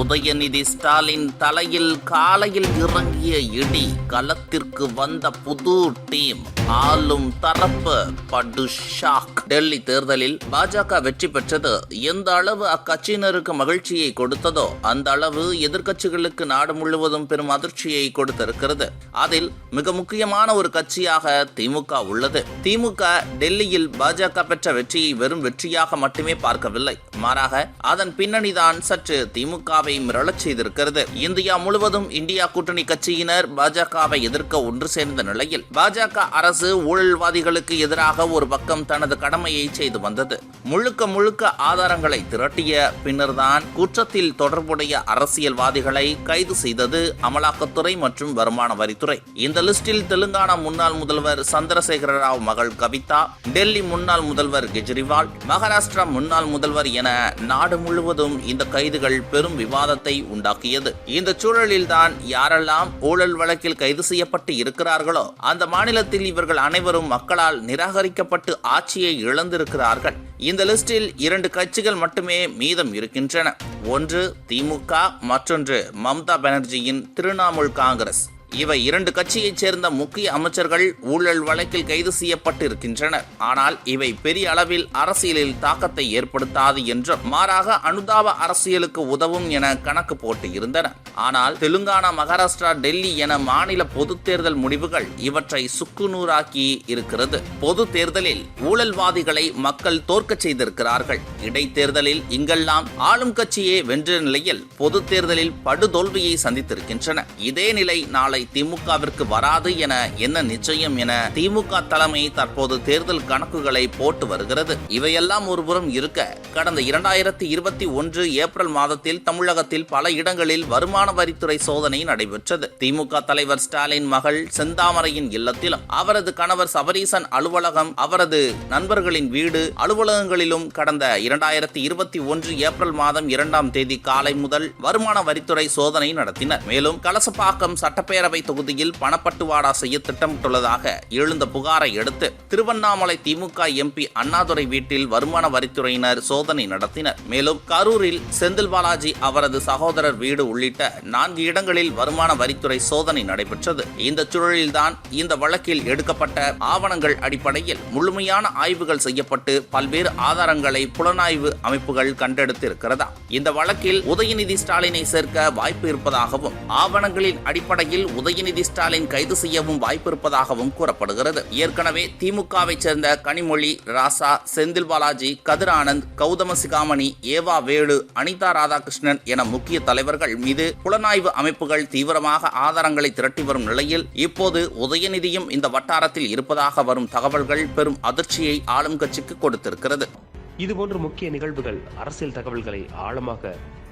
உதயநிதி ஸ்டாலின் தலையில் காலையில் இறங்கிய இடி களத்திற்கு வந்த புது டீம். ஆளும் தரப்பு படு ஷாக். டெல்லி தேர்தலில் பாஜக வெற்றி பெற்றது. எந்த அளவு அக்கட்சியினருக்கு மகிழ்ச்சியை கொடுத்ததோ அந்த அளவு எதிர்க்கட்சிகளுக்கு நாடு முழுவதும் பெரும் அதிர்ச்சியை கொடுத்திருக்கிறது. அதில் மிக முக்கியமான ஒரு கட்சியாக திமுக உள்ளது. திமுக டெல்லியில் பாஜக பெற்ற வெற்றியை வெறும் வெற்றியாக மட்டுமே பார்க்கவில்லை. மாறாக அதன் பின்னணிதான் சற்று திமுகவை மிரளச் செய்திருக்கிறது. இந்தியா முழுவதும் இந்தியா கூட்டணி கட்சியினர் பாஜகவை எதிர்க்க ஒன்று சேர்ந்த நிலையில் பாஜக அரசு ஊழல்வாதிகளுக்கு எதிராக ஒரு பக்கம் தனது கடமையை செய்து வந்தது. முழுக்க முழுக்க ஆதாரங்களை திரட்டிய பின்னர்தான் குற்றத்தில் தொடர்புடைய அரசியல்வாதிகளை கைது செய்தது அமலாக்கத்துறை மற்றும் வருமான வரித்துறை. இந்த லிஸ்டில் தெலுங்கானா முன்னாள் முதல்வர் சந்திரசேகர ராவ் மகள் கவிதா டெல்லி முன்னாள் முதல்வர் கெஜ்ரிவால் மகாராஷ்டிரா முன்னாள் முதல்வர் என நாடு முழுவதும் இந்த கைதுகள் பெரும் விவாதம் விவாதத்தை உண்டாக்கியது. இந்த சூழலில்தான் யாரெல்லாம் ஊழல் வழக்கில் கைது செய்யப்பட்டு இருக்கிறார்களோ அந்த மாநிலத்தில் இவர்கள் அனைவரும் மக்களால் நிராகரிக்கப்பட்டு ஆட்சியை இழந்திருக்கிறார்கள். இந்த லிஸ்டில் இரண்டு கட்சிகள் மட்டுமே மீதம் இருக்கின்றன. ஒன்று திமுக மற்றொன்று மம்தா பானர்ஜியின் திரிணாமுல் காங்கிரஸ். இவை இரண்டு கட்சியைச் சேர்ந்த முக்கிய அமைச்சர்கள் ஊழல் வழக்கில் கைது செய்யப்பட்டிருக்கின்றனர். ஆனால் இவை பெரிய அளவில் அரசியலில் தாக்கத்தை ஏற்படுத்தாது என்றும் மாறாக அனுதாப அரசியலுக்கு உதவும் என கணக்கு போட்டு இருந்தன ஆனால் தெலுங்கானா மகாராஷ்டிரா டெல்லி என மாநில பொது தேர்தல் முடிவுகள் இவற்றை சுக்குநூறாக்கி இருக்கிறது. பொது தேர்தலில் ஊழல்வாதிகளை மக்கள் தோற்கச் செய்திருக்கிறார்கள். இடைத்தேர்தலில் இங்கெல்லாம் ஆளும் கட்சியே வென்ற நிலையில் பொது தேர்தலில் படுதோல்வியை சந்தித்திருக்கின்றன. இதே நிலை நாளை திமுகவிற்கு வராது என என்ன நிச்சயம் என திமுக தலைமை தற்போது தேர்தல் கணக்குகளை போட்டு வருகிறது. இவையெல்லாம் ஒருபுறம் இருக்க கடந்த இரண்டாயிரத்தி இருபத்தி ஒன்று ஏப்ரல் மாதத்தில் தமிழகத்தில் பல இடங்களில் வருமான வரித்துறை சோதனை நடைபெற்றது. திமுக தலைவர் ஸ்டாலின் மகள் செந்தாமரையின் இல்லத்திலும் அவரது கணவர் சபரீசன் அலுவலகம் அவரது நண்பர்களின் வீடு அலுவலகங்களிலும் கடந்த இரண்டாயிரத்தி இருபத்தி ஒன்று ஏப்ரல் மாதம் இரண்டாம் தேதி காலை முதல் வருமான வரித்துறை சோதனை நடத்தினர். மேலும் கலசப்பாக்கம் சட்டப்பேரவை தொகுதியில் பணப்பட்டுவாடா செய்ய திட்டமிட்டுள்ளதாக எழுந்த புகாரை அடுத்து திருவண்ணாமலை திமுக எம்பி அண்ணாதுரை வீட்டில் வருமான வரித்துறையினர் சோதனை நடத்தினர். மேலும் கரூரில் செந்தில் பாலாஜி அவரது சகோதரர் வீடு உள்ளிட்ட நான்கு இடங்களில் வருமான வரித்துறை சோதனை நடைபெற்றது. இந்த சூழலில்தான் இந்த வழக்கில் எடுக்கப்பட்ட ஆவணங்கள் அடிப்படையில் முழுமையான ஆய்வுகள் செய்யப்பட்டு பல்வேறு ஆதாரங்களை புலனாய்வு அமைப்புகள் கண்டெடுத்திருக்கிறதா. இந்த வழக்கில் உதயநிதி ஸ்டாலினை சேர்க்க வாய்ப்பு இருப்பதாகவும் ஆவணங்களின் அடிப்படையில் உதயநிதி ஸ்டாலின் கைது செய்யவும் வாய்ப்பிருப்பதாகவும் கூறப்படுகிறது. ஏற்கனவே திமுகவை சேர்ந்த கனிமொழி ராசா செந்தில் பாலாஜி கதிர் ஆனந்த் கௌதம சிகாமணி ஏவா வேலு அனிதா ராதாகிருஷ்ணன் என முக்கிய தலைவர்கள் மீது புலனாய்வு அமைப்புகள் தீவிரமாக ஆதாரங்களை திரட்டி வரும் நிலையில் இப்போது உதயநிதியும் இந்த வட்டாரத்தில் இருப்பதாக வரும் தகவல்கள் பெரும் அதிர்ச்சியை ஆளும் கட்சிக்கு கொடுத்திருக்கிறது. இதுபோன்ற முக்கிய நிகழ்வுகள் அரசியல் தகவல்களை ஆழமாக